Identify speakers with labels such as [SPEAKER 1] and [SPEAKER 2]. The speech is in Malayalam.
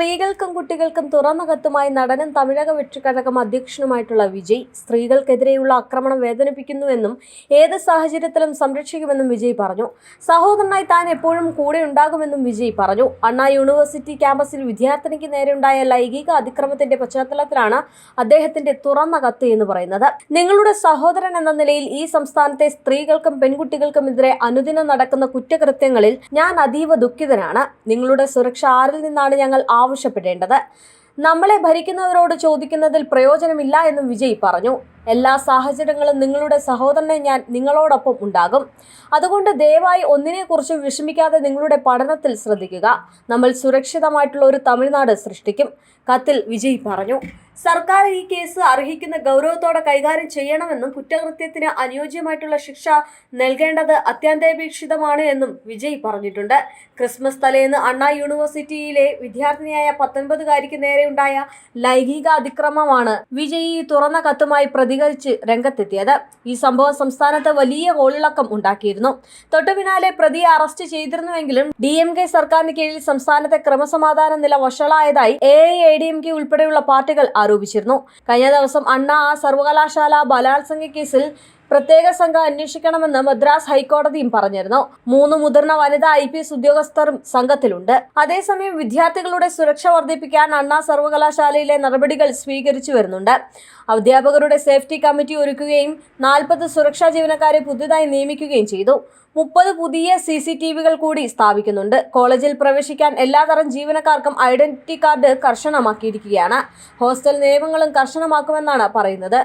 [SPEAKER 1] സ്ത്രീകൾക്കും കുട്ടികൾക്കും തുറന്ന കത്തുമായി നടനും തമിഴക വെற்றிക്കഴകം അധ്യക്ഷനുമായിട്ടുള്ള വിജയ് സ്ത്രീകൾക്കെതിരെയുള്ള ആക്രമണം വേദനിപ്പിക്കുന്നുവെന്നും ഏത് സാഹചര്യത്തിലും സംരക്ഷിക്കുമെന്നും വിജയ് പറഞ്ഞു. സഹോദരനായി താൻ എപ്പോഴും കൂടെ ഉണ്ടാകുമെന്നും വിജയ് പറഞ്ഞു. അണ്ണാ യൂണിവേഴ്സിറ്റി ക്യാമ്പസിൽ വിദ്യാർത്ഥിനിക്ക് നേരെയുണ്ടായ ലൈംഗിക അതിക്രമത്തിന്റെ പശ്ചാത്തലത്തിലാണ് അദ്ദേഹത്തിന്റെ തുറന്ന കത്ത് എന്ന് പറയുന്നത്. നിങ്ങളുടെ സഹോദരൻ എന്ന നിലയിൽ ഈ സംസ്ഥാനത്തെ സ്ത്രീകൾക്കും പെൺകുട്ടികൾക്കും എതിരെ അനുദിനം നടക്കുന്ന കുറ്റകൃത്യങ്ങളിൽ ഞാൻ അതീവ ദുഃഖിതനാണ്. നിങ്ങളുടെ സുരക്ഷ ആരിൽ നിന്നാണ് ഞങ്ങൾ ആവശ്യപ്പെടേണ്ടത്. നമ്മളെ ഭരിക്കുന്നവരോട് ചോദിക്കുന്നതിൽ പ്രയോജനമില്ല എന്നും വിജയ് പറഞ്ഞു. എല്ലാ സാഹചര്യങ്ങളും നിങ്ങളുടെ സഹോദരനെ ഞാൻ നിങ്ങളോടൊപ്പം ഉണ്ടാകും. അതുകൊണ്ട് ദയവായി ഒന്നിനെക്കുറിച്ച് വിഷമിക്കാതെ നിങ്ങളുടെ പഠനത്തിൽ ശ്രദ്ധിക്കുക. നമ്മൾ സുരക്ഷിതമായിട്ടുള്ള ഒരു തമിഴ്നാട് സൃഷ്ടിക്കും കത്തിൽ വിജയ് പറഞ്ഞു. സർക്കാർ ഈ കേസ് അർഹിക്കുന്ന ഗൗരവത്തോടെ കൈകാര്യം ചെയ്യണമെന്നും കുറ്റകൃത്യത്തിന് അനുയോജ്യമായിട്ടുള്ള ശിക്ഷ നൽകേണ്ടത് അത്യന്താപേക്ഷിതമാണ് എന്നും വിജയ് പറഞ്ഞിട്ടുണ്ട്. ക്രിസ്മസ് തലേന്ന് അണ്ണാ യൂണിവേഴ്സിറ്റിയിലെ വിദ്യാർത്ഥിനിയായ പത്തൊൻപതുകാരിക്ക് നേരെയുണ്ടായ ലൈംഗിക അതിക്രമമാണ് വിജയ് ഈ തുറന്ന കത്തുമായി പ്രതികരിച്ച് രംഗത്തെത്തിയത്. ഈ സംഭവം സംസ്ഥാനത്ത് വലിയ കോളിളക്കം ഉണ്ടാക്കിയിരുന്നു. തൊട്ടു പിന്നാലെ പ്രതിയെ അറസ്റ്റ് ചെയ്തിരുന്നുവെങ്കിലും ഡി എം കെ സർക്കാരിന് കീഴിൽ സംസ്ഥാനത്തെ ക്രമസമാധാന നില വഷളായതായി A I A D M K ഉൾപ്പെടെയുള്ള പാർട്ടികൾ ആരോപിച്ചിരുന്നു. കഴിഞ്ഞ ദിവസം അണ്ണാ ആ സർവകലാശാല ബലാത്സംഗ കേസിൽ പ്രത്യേക സംഘം അന്വേഷിക്കണമെന്ന് മദ്രാസ് ഹൈക്കോടതിയും പറഞ്ഞിരുന്നു. മൂന്ന് മുതിർന്ന വനിതാ ഐ പി എസ് ഉദ്യോഗസ്ഥരും സംഘത്തിലുണ്ട്. അതേസമയം വിദ്യാർത്ഥികളുടെ സുരക്ഷ വർദ്ധിപ്പിക്കാൻ അണ്ണാ സർവകലാശാലയിലെ നടപടികൾ സ്വീകരിച്ചു വരുന്നുണ്ട്. അധ്യാപകരുടെ സേഫ്റ്റി കമ്മിറ്റി ഒരുക്കുകയും നാൽപ്പത് സുരക്ഷാ ജീവനക്കാരെ പുതുതായി നിയമിക്കുകയും ചെയ്തു. മുപ്പത് പുതിയ സി സി ടി വികൾ കൂടി സ്ഥാപിക്കുന്നുണ്ട്. കോളേജിൽ പ്രവേശിക്കാൻ എല്ലാതരം ജീവനക്കാർക്കും ഐഡന്റിറ്റി കാർഡ് കർശനമാക്കിയിരിക്കുകയാണ്. ഹോസ്റ്റൽ നിയമങ്ങളും കർശനമാക്കുമെന്നാണ് പറയുന്നത്.